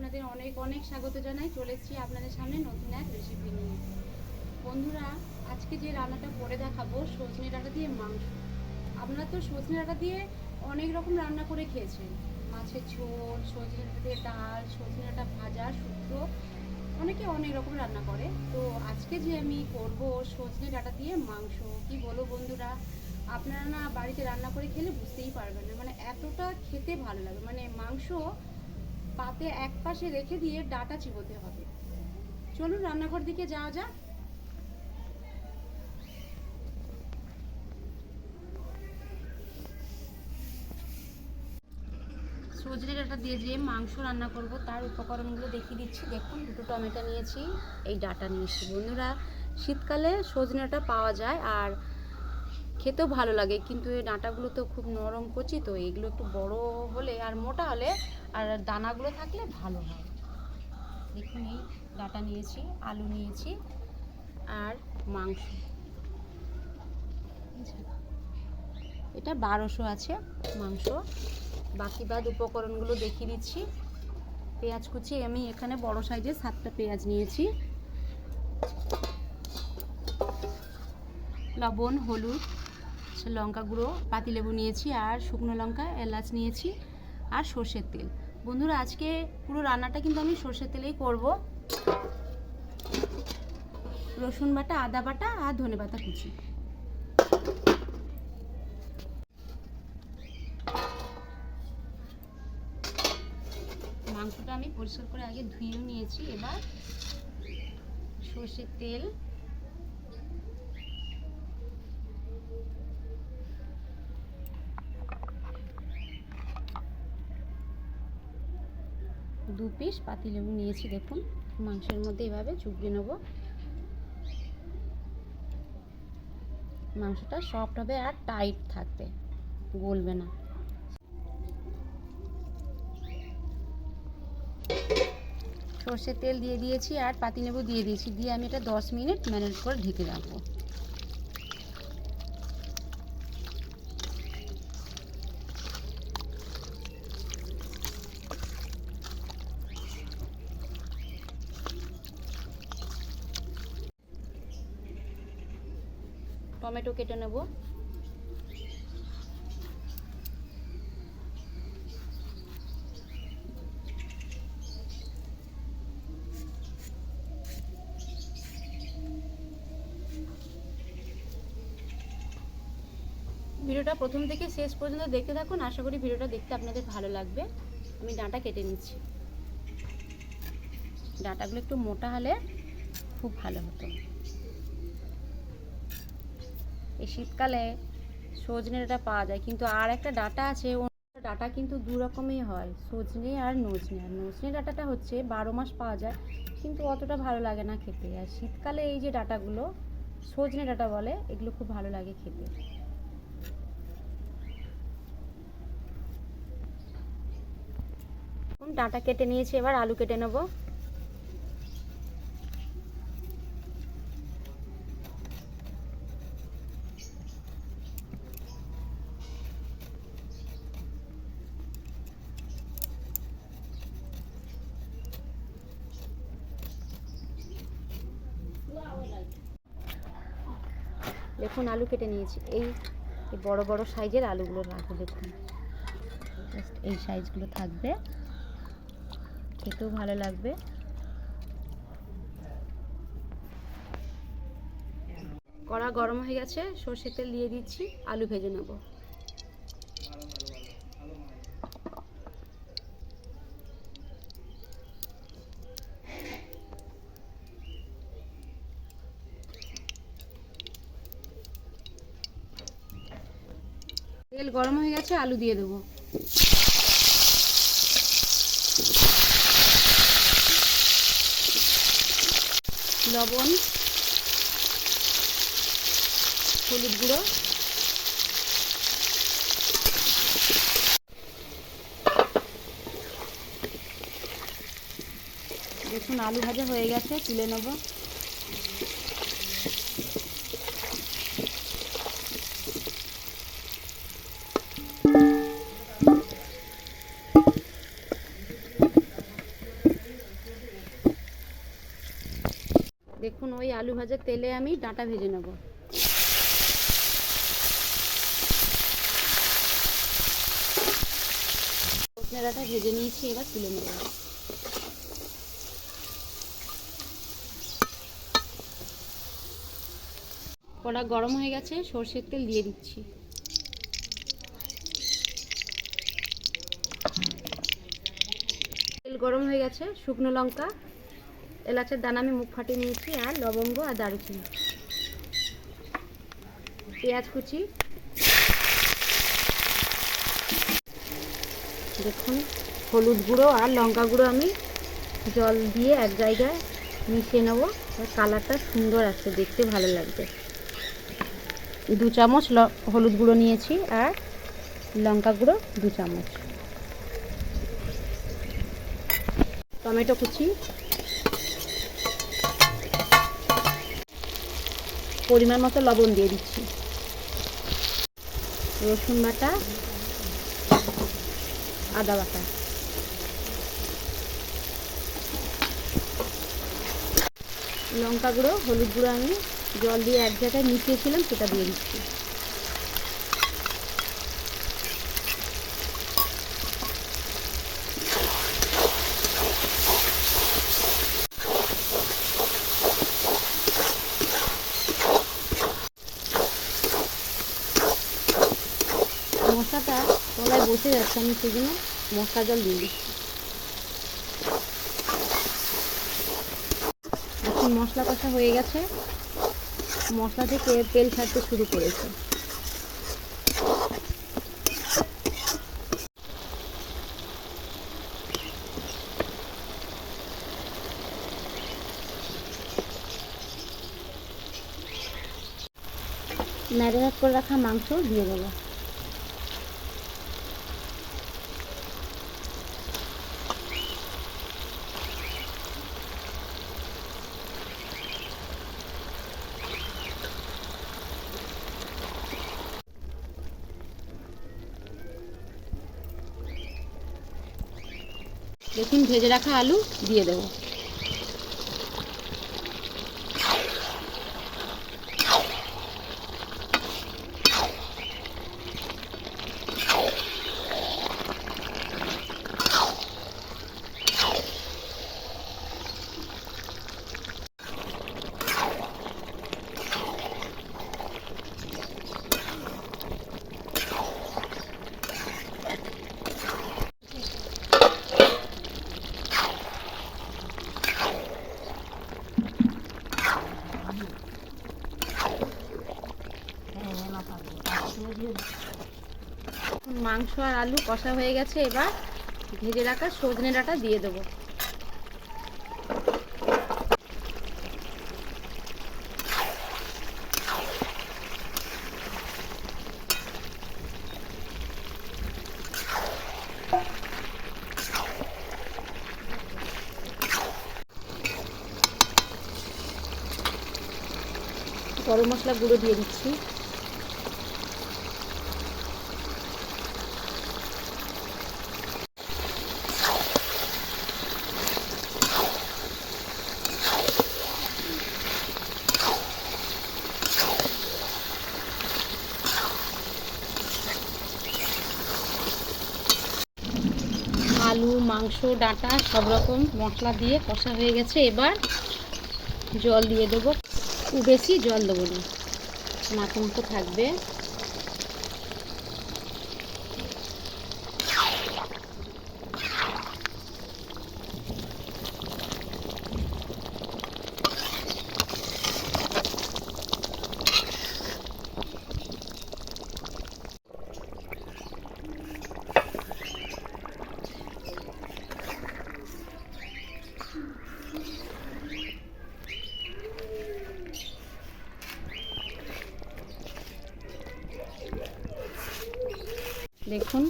আপনাদের অনেক অনেক স্বাগত জানাই। চলে এসেছি আপনাদের সামনে নতুন এক রেসিপি নিয়ে। বন্ধুরা, আজকে যে রান্নাটা করে দেখাবো, সজনে ডাঁটা দিয়ে মাংস। আপনারা তো সজনে ডাঁটা দিয়ে অনেক রকম রান্না করে খেয়েছেন। মাছের ঝোল, সজনে ডাঁটা দিয়ে ডাল, সজনে ডাঁটা ভাজা, শুক্তো, অনেকে অনেক রকম রান্না করে। তো আজকে যে আমি করব সজনে ডাঁটা দিয়ে মাংস, কি বলো বন্ধুরা? আপনারা না বাড়িতে রান্না করে খেলে বুঝতেই পারবেন না। মানে এতটা খেতে ভালো লাগে। মানে মাংস পাতে এক পাশে রেখে দিয়ে ডাটা চিবোতে হবে। চলুন রান্নাঘর দিকে যাওয়া যাক। সজনে ডাঁটা দিয়ে যে মাংস রান্না করব, তার উপকরণগুলো দেখিয়ে দিচ্ছি। দেখুন, দুটো টমেটো নিয়েছি। এই ডাটা নিয়েছি। বন্ধুরা, শীতকালে সজনে ডাঁটা পাওয়া যায়। আর খেতেও ভালো লাগে, কিন্তু এই ডাঁটাগুলো তো খুব নরম কচি, তো এগুলো একটু বড় হলে আর মোটা হলে আর দানাগুলো থাকলে ভালো হয়। দেখুন এই ডাঁটা নিয়েছি, আলু নিয়েছি আর মাংস। এটা বারোশো আছে মাংস। বাকি বাদ উপকরণগুলো দেখিয়ে দিচ্ছি। পেঁয়াজ কুচি, আমি এখানে বড় সাইজের সাতটা পেঁয়াজ নিয়েছি। লবণ, হলুদ লঙ্কা গুঁড়ো পাতিলেবু নিয়েছি আর শুকনো লঙ্কা, এলাচ নিয়েছি আর সর্ষের তেল। বন্ধুরা, আজকে পুরো রান্নাটা কিন্তু আমি সর্ষের তেলেই করব। রসুন বাটা, আদা বাটা আর ধনে পাতা কুচি। মাংসটা আমি পরিষ্কার করে আগে ধুয়েও নিয়েছি। এবার সর্ষের তেল দু পিস পাতিলেবু নিয়েছি দেখুন। মাংসের মধ্যে এভাবে চুপিয়ে নেব। মাংসটা সফট হবে আর টাইট থাকবে, গলবে না। সর্ষের তেল দিয়ে দিয়েছি আর পাতিলেবু দিয়ে দিয়েছি। দিয়ে আমি এটা দশ মিনিট ম্যারিনেট করে ঢেকে রাখব। টমেটো কেটে নেব। ভিডিওটা প্রথম থেকে শেষ পর্যন্ত দেখতে থাকুন। আশা করি ভিডিওটা দেখতে আপনাদের ভালো লাগবে। আমি ডাঁটা কেটে নিচ্ছি। ডাঁটাগুলো একটু মোটা হলে খুব ভালো হতো। এই শীতকালে সজনে ডাঁটা পাওয়া যায়। কিন্তু আর একটা ডাটা আছে ডাটা কিন্তু দু রকমই হয়, সজনে আর নজনে। আর নজনে ডাটাটা হচ্ছে বারো মাস পাওয়া যায়, কিন্তু অতটা ভালো লাগে না খেতে। আর শীতকালে এই যে ডাটাগুলো, সজনে ডাটা বলে, এগুলো খুব ভালো লাগে খেতে। ডাটা কেটে নিয়েছি এবার? আলু কেটে নেব। দেখুন আলু কেটে নিয়েছি। এই বড় বড় সাইজের আলুগুলো রাখব দেখুন। এই সাইজগুলো থাকবে। খেতেও ভালো লাগবে। কড়া গরম হয়ে গেছে, সর্ষের তেল দিয়ে দিচ্ছি, আলু ভেজে নেব। গরম হয়ে গেছে, আলু দিয়ে দেবো। লবণ, হলুদ গুঁড়ো। দেখুন, আলু ভাজা হয়ে গেছে, তুলে নেব। দেখুন, ওই আলু ভাজার তেলে আমি ডাঁটা ভেজে নেব। ডাঁটা ভেজে নিয়েছি, এবার তুলে নেব। কড়া গরম হয়ে গেছে, সর্ষের তেল দিয়ে দিচ্ছি। তেল গরম হয়ে গেছে, শুকনো লঙ্কা এলাচের দানা আমি মুখ ফাটিয়ে নিয়েছি আর লবঙ্গ আর দারুচিনি। পেঁয়াজ কুচি। দেখুন, হলুদ গুঁড়ো আর লঙ্কা গুঁড়ো আমি জল দিয়ে এক জায়গায় মিশিয়ে নেব। কালারটা সুন্দর আসছে, দেখতে ভালো লাগবে দু চামচ হলুদ গুঁড়ো নিয়েছি আর লঙ্কা গুঁড়ো দু চামচ। টমেটো কুচি। পরিমাণ মতো লবণ দিয়ে দিচ্ছি। রসুন বাটা, আদা বাটা। লঙ্কা গুঁড়ো, হলুদ গুঁড়ো আমি জল দিয়ে এক জায়গায় মিশিয়েছিলাম, সেটা দিয়ে দিচ্ছি। মশলাটা তলায় বসে যাচ্ছে, আমি সেই জন্য মশলা জল দিয়ে দিচ্ছি। এখন মশলা কষা হয়ে গেছে। মশলা থেকে তেল ছাড়তে শুরু করেছে। ম্যারিনেট করে রাখা মাংস দিয়ে দেবো। দেখুন ভেজে রাখা আলু দিয়ে দেবো। মাংস আর আলু কষা হয়ে গেছে, এবার ভেজে রাখা সজনে ডাঁটা দিয়ে দেবো। গরম মশলা গুঁড়ো দিয়ে দিচ্ছি আলু মাংস ডাঁটা, সব রকম মশলা দিয়ে কষা হয়ে গেছে। এবার জল দিয়ে দেবো। খুব বেশি জল দেবো না। মাখো মাখো থাকবে। দেখুন,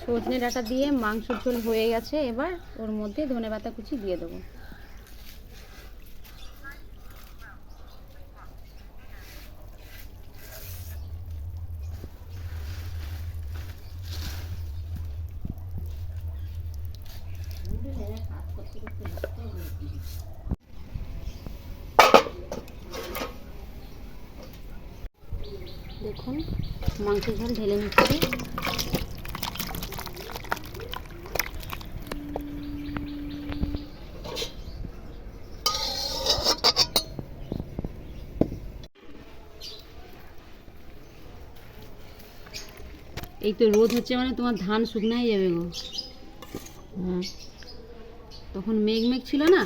সজনে ডাটা দিয়ে মাংস ঝোল হয়ে গেছে। এবার ওর মধ্যে ধনে পাতা কুচি দিয়ে দেবো। দেখুন, মাংসের ঝোল ঢেলে নিচ্ছি। এই তো রোদ হচ্ছে মানে তোমার ধান শুকনাই যাবে গো। হুম তখন মেঘ মেঘ ছিল না?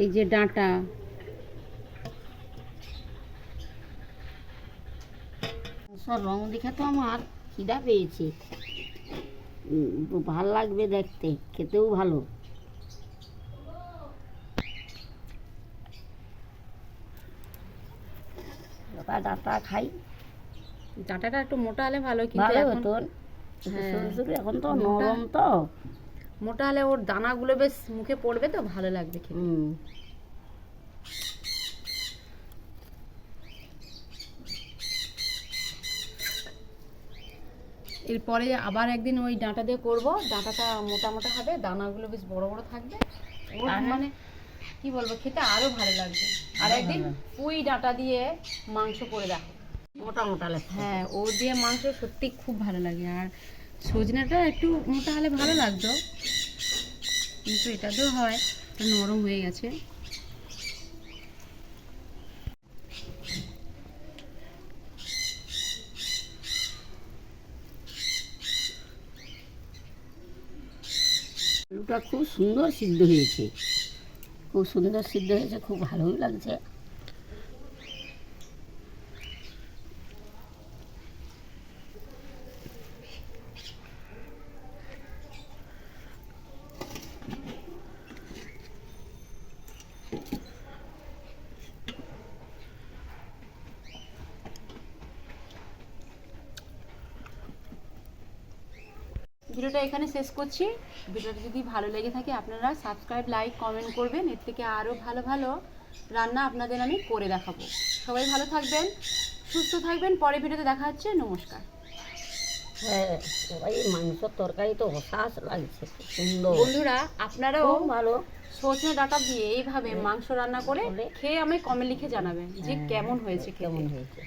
এই যে ডাঁটা। সব রং দেখে তো আমার খিদা পেয়েছে। ভালো লাগবে দেখতে খেতেও ভালো। ডাটা খাই। ডাঁটাটা একটু মোটা হলে ভালো কিন্তু ভালো হতো হ্যাঁ। এখন তো নরম তো। মোটা হলে ওর দানাগুলো বেশ মুখে পড়বে তো ভালো লাগবে খেতে। এরপরে আবার একদিন ওই ডাঁটা দিয়ে করব। ডাঁটাটা মোটা মোটা হবে দানাগুলো বেশ বড় বড় থাকবে। ওর মানে কি বলব খেতে আরও ভালো লাগবে। আর একদিন পুঁই ডাঁটা দিয়ে মাংস করে দেখো। মোটা মোটা হ্যাঁ ও দিয়ে মাংস সত্যি খুব ভালো লাগে। আর সজনাটা একটু মোটা হলে ভালো লাগতো। কিন্তু এটা তো হয় নরম হয়ে গেছে। আলুটা খুব সুন্দর সিদ্ধ হয়েছে। খুব সুন্দর সিদ্ধ হয়েছে, খুব ভালোই লাগছে। ভিডিওটা এখানে শেষ করছি। ভিডিওটা যদি ভালো লেগে থাকে আপনারা সাবস্ক্রাইব লাইক কমেন্ট করবেন। এর থেকে আরও ভালো ভালো রান্না আপনাদের আমি করে দেখাবো। সবাই ভালো থাকবেন সুস্থ থাকবেন। পরে ভিডিওতে দেখা হচ্ছে। নমস্কার। হ্যাঁ সবাই মাংসর তরকারি তো হতাশ লাগছে সুন্দর। বন্ধুরা আপনারাও ভালো। সজনে ডাটা দিয়ে এইভাবে মাংস রান্না করে খেয়ে আমি কমে লিখে জানাবেন যে কেমন হয়েছে কেমন হয়েছে?